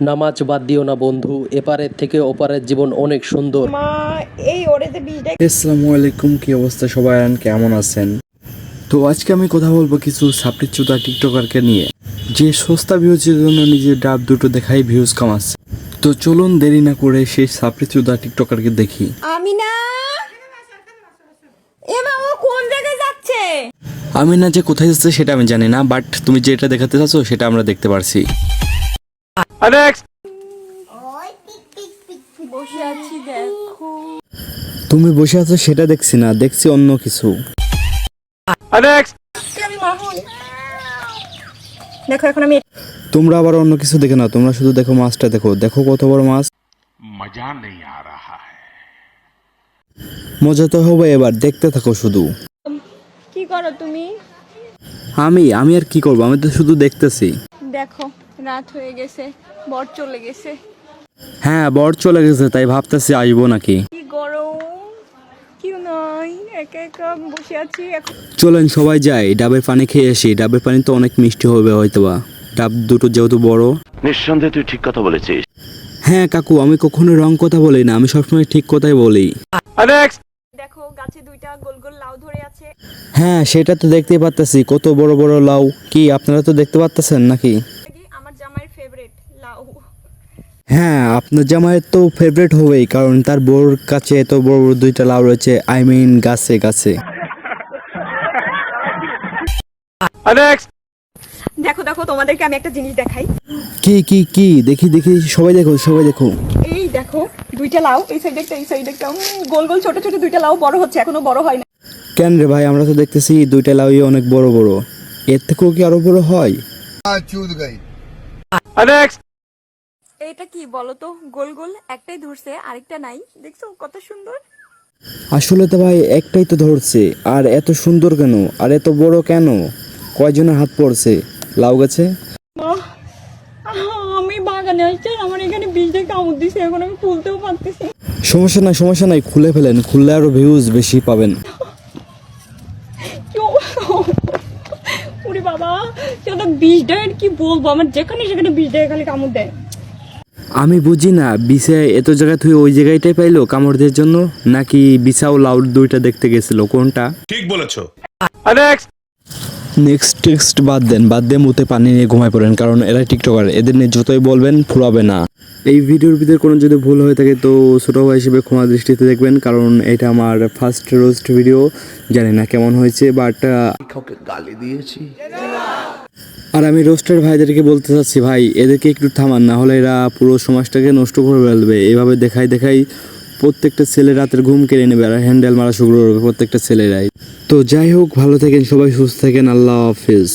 নামাজ বাদ দিও না বন্ধু এপারের থেকে ওপারের জীবন অনেক সুন্দর। মা এই ওরেতে বীজটা আসসালামু আলাইকুম কি অবস্থা সবাই? কেমন আছেন? তো আজকে আমি কথা বলব কিছু সাপড়ি চুদা টিকটকারকে নিয়ে। যে সস্তা ভিউজের জন্য নিজের ডাব দুটো দেখাই ভিউজ কামাচ্ছে। তো চলুন দেরি না করে সেই সাপড়ি চুদা টিকটকারকে দেখি। আমি না এ ও কোন জায়গায় যাচ্ছে? আমি না যে কোথায় যাচ্ছে সেটা আমি জানি না বাট তুমি যেটা দেখাতে চাচ্ছ সেটা আমরা দেখতে পারছি। তুমি বসে আছো সেটা দেখছি না দেখছি অন্য কিছু। দেখো এখন আমি তোমরা আবার অন্য কিছু দেখে না তোমরা শুধু দেখো মাছটা দেখো দেখো কত বড় মাছ। মজা নেই আ রাহা মজা তো হবে এবার দেখতে থাকো শুধু। কি করো তুমি? আমি আমি আর কি করব? আমি তো শুধু দেখতেছি। দেখো। রাত হয়ে গেছে বর চলে গেছে। হ্যাঁ বর চলে গেছে তাই ভাবতেছি আসব নাকি। কি গরম কেউ নাই একা একা বসে আছি এখন। চলেন সবাই যাই ডাবের পানি খেয়ে আসি। ডাবের পানি তো অনেক মিষ্টি হবে হয়তোবা। ডাব দুটো যেহেতু বড়। নিঃসন্দেহে তুই ঠিক কথা বলেছিস। হ্যাঁ কাকু আমি কখনো রং কথা বলি না আমি সবসময় ঠিক কথাই বলি। দেখো গাছে দুইটা গোল গোল লাউ ধরে আছে। হ্যাঁ সেটা তো দেখতেই পারতেছি কত বড় বড় লাউ। কি আপনারা তো দেখতে পারতেছেন নাকি কি আমার জামাইয়ের ফেভারিট লাউ হ্যাঁ আপনার জামাইয়ের তো ফেভারিট হবেই কারণ তার বোর কাছে এত বড় বড় দুইটা লাউ রয়েছে আই মিন গাছে গাছে। দেখো দেখো তোমাদেরকে আমি একটা জিনিস দেখাই। কি কি কি? দেখি দেখি সবাই দেখো সবাই দেখো। এই দেখো দুইটা লাউ এই সাইডে একটা এই সাইডে একটা। গোল গোল ছোট ছোট দুইটা লাউ বড় হচ্ছে এখনও বড় হয় না। কেন রে ভাই আমরা তো দেখতেছি দুইটা লাউই অনেক বড় বড়। এর থেকেও কি আরও বড় হয়? এটা কি বলো তো গোল গোল একটাই ধরছে আরেকটা নাই। দেখছ কত সুন্দর? আসলে তো ভাই একটাই তো ধরছে। আর এত সুন্দর কেন? আর এত বড় কেন? কয়জনের হাত পড়ছে? লাউ গাছে? আমি বাগানে আসছি আমার এখানে বীজটা কামড় দিছে এখন আমি খুলতেও পারতেছি সমস্যা নাই সমস্যা নাই খুলে ফেলেন। খুললে আরও ভিউজ বেশি পাবেন? ওরে বাবা সেটা বীজটা কি বলব? আমার যেখানে সেখানে বীজটা খালি কামড় দেয়। আমি বুঝি না বিছা এত জায়গা তুই ওই জায়গাটাই পাইলো কামড়দের জন্য নাকি বিছা ও লাউড দুইটা দেখতে গেছিল কোনটা? ঠিক বলেছ। নেক্সট টেক্সট বাদ দেন বাদ দিয়ে মুতে পানি নিয়ে ঘুমায় পড়েন কারণ এরা টিকটকার এদের নিয়ে যতই বলবেন ফুরাবে না। এই ভিডিওর ভিতরে কোনো যদি ভুল হয়ে থাকে তো ছোটো ভাই হিসেবে ক্ষমা দৃষ্টিতে দেখবেন কারণ এটা আমার ফার্স্ট রোস্ট ভিডিও জানি না কেমন হয়েছে বাট কাউকে গালি দিয়েছি? আর আমি রোস্টার ভাইদেরকে বলতে চাচ্ছি ভাই এদেরকে একটু থামান না হলে এরা পুরো সমাজটাকে নষ্ট করে ফেলবে। এভাবে দেখাই দেখাই প্রত্যেকটা ছেলে রাতের ঘুম কেড়ে নেবে আর হ্যান্ডেল মারা শুরু করবে প্রত্যেকটা ছেলেরাই। তো যাই হোক, ভালো থাকেন, সবাই সুস্থ থাকেন, আল্লাহ হাফিজ।